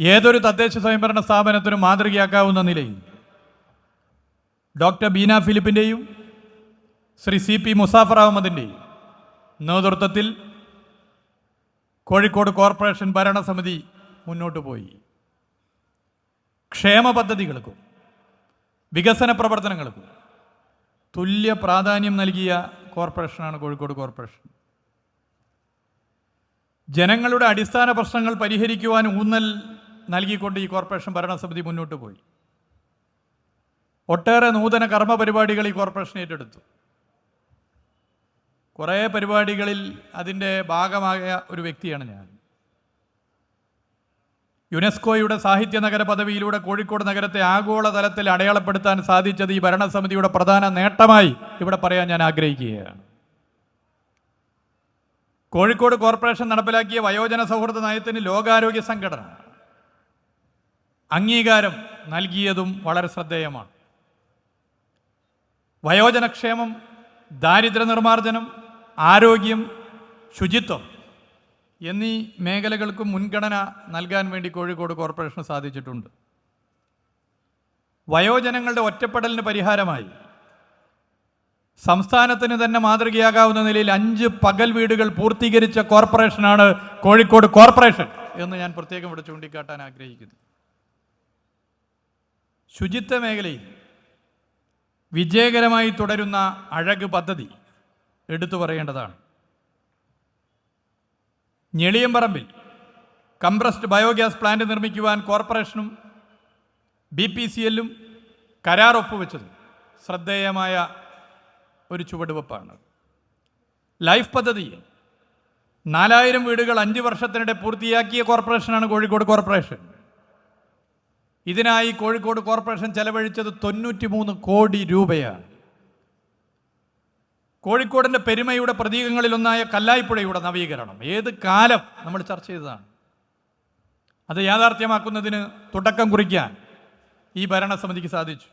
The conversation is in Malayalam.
ഏതൊരു തദ്ദേശ സ്വയംഭരണ സ്ഥാപനത്തിനും മാതൃകയാക്കാവുന്ന നിലയിൽ ഡോക്ടർ ബീന ഫിലിപ്പിന്റെയും ശ്രീ സി പി മുസാഫർ അഹമ്മദിന്റെയും നേതൃത്വത്തിൽ കോഴിക്കോട് കോർപ്പറേഷൻ ഭരണസമിതി മുന്നോട്ട് പോയി. ക്ഷേമ പദ്ധതികൾക്കും വികസന പ്രവർത്തനങ്ങൾക്കും തുല്യ പ്രാധാന്യം നൽകിയ കോർപ്പറേഷനാണ് കോഴിക്കോട് കോർപ്പറേഷൻ. ജനങ്ങളുടെ അടിസ്ഥാന പ്രശ്നങ്ങൾ പരിഹരിക്കുവാൻ ഊന്നൽ നൽകിക്കൊണ്ട് ഈ കോർപ്പറേഷൻ ഭരണസമിതി മുന്നോട്ട് പോയി. ഒട്ടേറെ നൂതന കർമ്മ പരിപാടികൾ ഈ കോർപ്പറേഷൻ ഏറ്റെടുത്തു. കുറേ പരിപാടികളിൽ അതിന്റെ ഭാഗമായ ഒരു വ്യക്തിയാണ് ഞാൻ. യുനെസ്കോയുടെ സാഹിത്യ നഗര പദവിയിലൂടെ കോഴിക്കോട് നഗരത്തെ ആഗോള തലത്തിൽ അടയാളപ്പെടുത്താൻ സാധിച്ചത് ഈ ഭരണസമിതിയുടെ പ്രധാന നേട്ടമായി ഇവിടെ പറയാൻ ഞാൻ ആഗ്രഹിക്കുകയാണ്. കോഴിക്കോട് കോർപ്പറേഷൻ നടപ്പിലാക്കിയ വയോജന സൗഹൃദ നയത്തിന് ലോകാരോഗ്യ സംഘടന അംഗീകാരം നൽകിയതും വളരെ ശ്രദ്ധേയമാണ്. വയോജനക്ഷേമം ദാരിദ്ര്യ നിർമ്മാർജനം ആരോഗ്യം ശുചിത്വം എന്നീ മേഖലകൾക്കും മുൻഗണന നൽകാൻ വേണ്ടി കോഴിക്കോട് കോർപ്പറേഷന് സാധിച്ചിട്ടുണ്ട്. വയോജനങ്ങളുടെ ഒറ്റപ്പെടലിന് പരിഹാരമായി സംസ്ഥാനത്തിന് തന്നെ മാതൃകയാകാവുന്ന നിലയിൽ അഞ്ച് പകൽ വീടുകൾ പൂർത്തീകരിച്ച കോർപ്പറേഷനാണ് കോഴിക്കോട് കോർപ്പറേഷൻ എന്ന് ഞാൻ പ്രത്യേകം ഇവിടെ ചൂണ്ടിക്കാട്ടാൻ ആഗ്രഹിക്കുന്നു. ശുചിത്വ മേഖലയിൽ വിജയകരമായി തുടരുന്ന അഴക് പദ്ധതി എടുത്തു പറയേണ്ടതാണ്. ഞെളിയമ്പറമ്പിൽ കംപ്രസ്ഡ് ബയോഗ്യാസ് പ്ലാന്റ് നിർമ്മിക്കുവാൻ കോർപ്പറേഷനും ബി പി സി എല്ലും കരാർ ഒപ്പുവെച്ചത് ശ്രദ്ധേയമായ ഒരു ചുവടുവെപ്പാണ്. ലൈഫ് പദ്ധതിയിൽ നാലായിരം വീടുകൾ അഞ്ച് വർഷത്തിനിടെ പൂർത്തിയാക്കിയ കോർപ്പറേഷനാണ് കോഴിക്കോട് കോർപ്പറേഷൻ. ഇതിനായി കോഴിക്കോട് കോർപ്പറേഷൻ ചെലവഴിച്ചത് തൊണ്ണൂറ്റി മൂന്ന് കോടി രൂപയാണ്. കോഴിക്കോടിന്റെ പെരുമയുടെ പ്രതീകങ്ങളിലൊന്നായ കല്ലായിപ്പുഴയുടെ നവീകരണം. ഏത് കാലം നമ്മൾ ചർച്ച ചെയ്തതാണ്. അത് യാഥാർത്ഥ്യമാക്കുന്നതിന് തുടക്കം കുറിക്കാൻ ഈ ഭരണസമിതിക്ക് സാധിച്ചു.